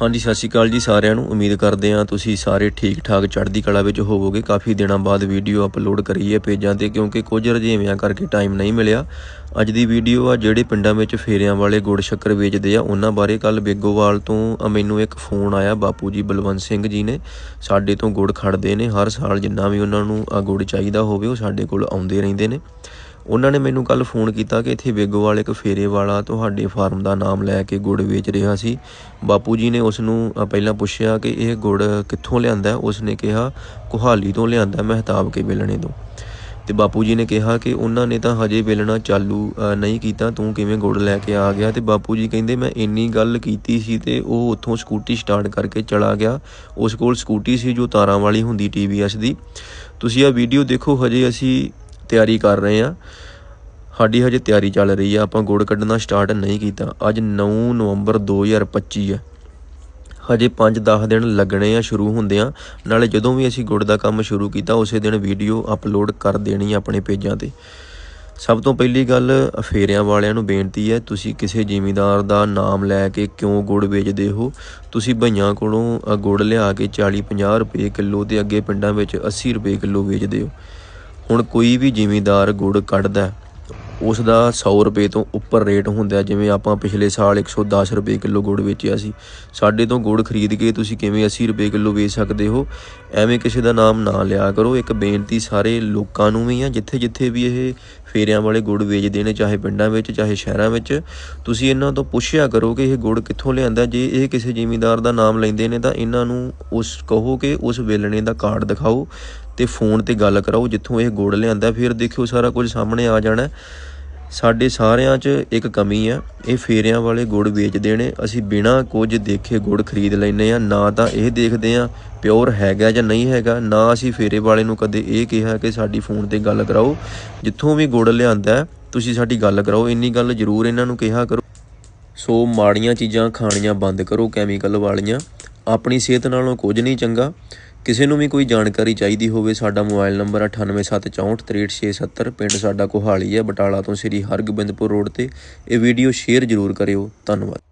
ਹਾਂਜੀ ਸਤਿ ਸ਼੍ਰੀ ਅਕਾਲ ਜੀ ਸਾਰਿਆਂ ਨੂੰ। ਉਮੀਦ ਕਰਦੇ ਹਾਂ ਤੁਸੀਂ ਸਾਰੇ ਠੀਕ ਠਾਕ ਚੜ੍ਹਦੀ ਕਲਾ ਵਿੱਚ ਹੋਵੋਗੇ। ਕਾਫੀ ਦਿਨਾਂ ਬਾਅਦ ਵੀਡੀਓ ਅਪਲੋਡ ਕਰੀ ਹੈ ਪੇਜਾਂ ਤੇ ਕਿਉਂਕਿ ਕੁਝ ਰਜੇਵਿਆਂ ਕਰਕੇ ਟਾਈਮ ਨਹੀਂ ਮਿਲਿਆ। ਅੱਜ ਦੀ ਵੀਡੀਓ ਆ ਜਿਹੜੇ ਪਿੰਡਾਂ ਵਿੱਚ ਫੇਰਿਆਂ ਵਾਲੇ ਗੁੜ ਸ਼ੱਕਰ ਵੇਚਦੇ ਆ ਉਹਨਾਂ ਬਾਰੇ ਕੱਲ ਬੇਗੋਵਾਲ ਤੋਂ ਮੈਨੂੰ ਇੱਕ ਫੋਨ ਆਇਆ ਬਾਪੂ ਜੀ ਬਲਵੰਤ ਸਿੰਘ ਜੀ ਨੇ। ਸਾਡੇ ਤੋਂ ਗੁੜ ਖੜਦੇ ਨੇ ਹਰ ਸਾਲ ਜਿੰਨਾ ਵੀ ਉਹਨਾਂ ਨੂੰ ਅ, ਗੁੜ ਚਾਹੀਦਾ ਹੋਵੇ ਉਹ ਸਾਡੇ ਕੋਲ ਆਉਂਦੇ ਰਹਿੰਦੇ ਨੇ। ਉਹਨਾਂ ਨੇ ਮੈਨੂੰ ਕੱਲ ਫੋਨ ਕੀਤਾ ਕਿ ਇੱਥੇ ਬੇਗੋਵਾਲ ਇੱਕ ਫੇਰੇ ਵਾਲਾ ਤੁਹਾਡੇ ਫਾਰਮ ਦਾ ਨਾਮ ਲੈ ਕੇ ਗੁੜ ਵੇਚ ਰਿਹਾ ਸੀ। ਬਾਪੂ ਜੀ ਨੇ ਉਸ ਨੂੰ ਪਹਿਲਾਂ ਪੁੱਛਿਆ ਕਿ ਇਹ ਗੁੜ ਕਿੱਥੋਂ ਲਿਆਂਦਾ ਉਸ ਨੇ ਕਿਹਾ, ਕੁਹਾਲੀ ਤੋਂ ਲਿਆਂਦਾ ਮਹਿਤਾਬ ਕੇ ਵੇਲਣੇ ਤੋਂ। ਤੇ ਬਾਪੂ ਜੀ ਨੇ ਕਿਹਾ ਕਿ ਉਹਨਾਂ ਨੇ ਤਾਂ ਹਜੇ ਵੇਲਣਾ ਚਾਲੂ ਨਹੀਂ ਕੀਤਾ, ਤੂੰ ਕਿਵੇਂ ਗੁੜ ਲੈ ਕੇ ਆ ਗਿਆ? ਤੇ ਬਾਪੂ ਜੀ ਕਹਿੰਦੇ, ਮੈਂ ਇੰਨੀ ਗੱਲ ਕੀਤੀ ਸੀ ਤੇ ਉਹ ਉੱਥੋਂ ਸਕੂਟੀ ਸਟਾਰਟ ਕਰਕੇ ਚਲਾ ਗਿਆ। ਉਸ ਕੋਲ ਸਕੂਟੀ ਸੀ ਜੋ ਤਾਰਾਂ ਵਾਲੀ ਹੁੰਦੀ TVS ਦੀ। ਤੁਸੀਂ ਇਹ ਵੀਡੀਓ ਦੇਖੋ, ਹਜੇ ਅਸੀਂ ਤਿਆਰੀ ਕਰ ਰਹੇ ਹਾਂ। ਸਾਡੀ ਹਜੇ ਤਿਆਰੀ ਚੱਲ ਰਹੀ ਆ। ਆਪਾਂ ਗੁੜ ਕੱਢਣਾ ਸਟਾਰਟ ਨਹੀਂ ਕੀਤਾ। ਅੱਜ 9 ਨਵੰਬਰ 2025 ਹੈ ਹਜੇ 5-10 ਦਿਨ ਲੱਗਣੇ ਆ, ਸ਼ੁਰੂ ਹੁੰਦਿਆਂ ਨਾਲੇ ਜਦੋਂ ਵੀ ਅਸੀਂ ਗੁੜ ਦਾ ਕੰਮ ਸ਼ੁਰੂ ਕੀਤਾ, ਉਸੇ ਦਿਨ ਵੀਡੀਓ ਅਪਲੋਡ ਕਰ ਦੇਣੀ ਆਪਣੇ ਪੇਜਾਂ ਤੇ। ਸਭ ਤੋਂ ਪਹਿਲੀ ਗੱਲ, ਫੇਰਿਆਂ ਵਾਲਿਆਂ ਨੂੰ ਬੇਨਤੀ ਹੈ, ਤੁਸੀਂ ਕਿਸੇ ਜ਼ਿਮੀਂਦਾਰ ਦਾ ਨਾਮ ਲੈ ਕੇ ਕਿਉਂ ਗੁੜ ਵੇਚਦੇ ਹੋ? ਤੁਸੀਂ ਭਈਆਂ ਕੋਲੋਂ ਗੁੜ ਲਿਆ ਕੇ 40-50 ਰੁਪਏ ਕਿਲੋ ਤੇ ਅੱਗੇ ਪਿੰਡਾਂ ਵਿੱਚ 80 ਰੁਪਏ ਕਿਲੋ ਵੇਚਦੇ ਹੋ। ਹੁਣ ਕੋਈ ਵੀ ਜ਼ਿਮੀਂਦਾਰ ਗੁੜ ਕੱਢਦਾ ਉਸ ਦਾ 100 ਰੁਪਏ ਤੋਂ ਉੱਪਰ ਰੇਟ ਹੁੰਦਾ ਜਿਵੇਂ ਆਪਾਂ ਪਿਛਲੇ ਸਾਲ 110 ਰੁਪਏ ਕਿਲੋ ਗੁੜ ਵੇਚਿਆ ਸੀ, ਸਾਡੇ ਤੋਂ ਗੁੜ ਖਰੀਦ ਕੇ ਤੁਸੀਂ ਕਿਵੇਂ 80 ਰੁਪਏ ਕਿਲੋ ਵੇਚ ਸਕਦੇ ਹੋ? ਐਵੇਂ ਕਿਸੇ ਦਾ ਨਾਮ ਨਾ ਲਿਆ ਕਰੋ। ਇੱਕ ਬੇਨਤੀ ਸਾਰੇ ਲੋਕਾਂ ਨੂੰ ਵੀ ਆ, ਜਿੱਥੇ ਜਿੱਥੇ ਵੀ ਇਹ ਫੇਰਿਆਂ ਵਾਲੇ ਗੁੜ ਵੇਚਦੇ ਨੇ, ਚਾਹੇ ਪਿੰਡਾਂ ਵਿੱਚ, ਚਾਹੇ ਸ਼ਹਿਰਾਂ ਵਿੱਚ, ਤੁਸੀਂ ਇਹਨਾਂ ਤੋਂ ਪੁੱਛਿਆ ਕਰੋ ਕਿ ਇਹ ਗੁੜ ਕਿੱਥੋਂ ਲਿਆਂਦਾ ਜੇ ਇਹ ਕਿਸੇ ਜ਼ਿਮੀਂਦਾਰ ਦਾ ਨਾਮ ਲੈਂਦੇ ਨੇ ਤਾਂ ਇਹਨਾਂ ਨੂੰ ਉਸ ਕਹੋ ਕਿ ਉਸ ਵੇਲਣੇ ਦਾ ਕਾਰਡ ਦਿਖਾਓ। ਤੇ ਫੋਨ ਤੇ ਗੱਲ ਕਰਾਓ, ਜਿੱਥੋਂ ਇਹ ਗੁੜ ਲਿਆਂਦਾ, ਫਿਰ ਦੇਖਿਓ ਸਾਰਾ ਕੁਝ ਸਾਹਮਣੇ ਆ ਜਾਣਾ। ਸਾਡੇ ਸਾਰਿਆਂ 'ਚ ਇੱਕ ਕਮੀ ਆ, ਇਹ ਫੇਰਿਆਂ ਵਾਲੇ ਗੁੜ ਵੇਚਦੇ ਨੇ। ਅਸੀਂ ਬਿਨਾਂ ਕੁਝ ਦੇਖੇ ਗੁੜ ਖਰੀਦ ਲੈਨੇ ਆ ਨਾ ਤਾਂ ਇਹ ਦੇਖਦੇ ਆ ਪਿਓਰ ਹੈਗਾ ਜਾਂ ਨਹੀਂ ਹੈਗਾ, ਨਾ ਅਸੀਂ ਫੇਰੇ ਵਾਲੇ ਨੂੰ ਕਦੇ ਇਹ ਕਿਹਾ ਕਿ ਸਾਡੀ ਫੋਨ ਤੇ ਗੱਲ ਕਰਾਓ, ਜਿੱਥੋਂ ਵੀ ਗੁੜ ਲਿਆਂਦਾ, ਤੁਸੀਂ ਸਾਡੀ ਗੱਲ ਕਰਾਓ, ਇੰਨੀ ਗੱਲ ਜ਼ਰੂਰ ਇਹਨਾਂ ਨੂੰ ਕਿਹਾ ਕਰੋ। ਸੋ ਮਾੜੀਆਂ ਚੀਜ਼ਾਂ ਖਾਣੀਆਂ ਬੰਦ ਕਰੋ, ਕੈਮੀਕਲ ਵਾਲੀਆਂ। ਆਪਣੀ ਸਿਹਤ ਨਾਲੋਂ ਕੁਝ ਨਹੀਂ ਚੰਗਾ। ਕਿਸੇ ਨੂੰ ਵੀ ਕੋਈ ਜਾਣਕਾਰੀ ਚਾਹੀਦੀ ਹੋਵੇ, ਸਾਡਾ ਮੋਬਾਈਲ ਨੰਬਰ 9874463670 ਪਿੰਡ ਸਾਡਾ ਕੋਹਾਲੀ ਹੈ ਬਟਾਲਾ ਤੋਂ ਸ੍ਰੀ ਹਰਗੋਬਿੰਦਪੁਰ ਰੋਡ ਤੇ। ਇਹ ਵੀਡੀਓ ਸ਼ੇਅਰ ਜ਼ਰੂਰ ਕਰਿਓ। ਧੰਨਵਾਦ।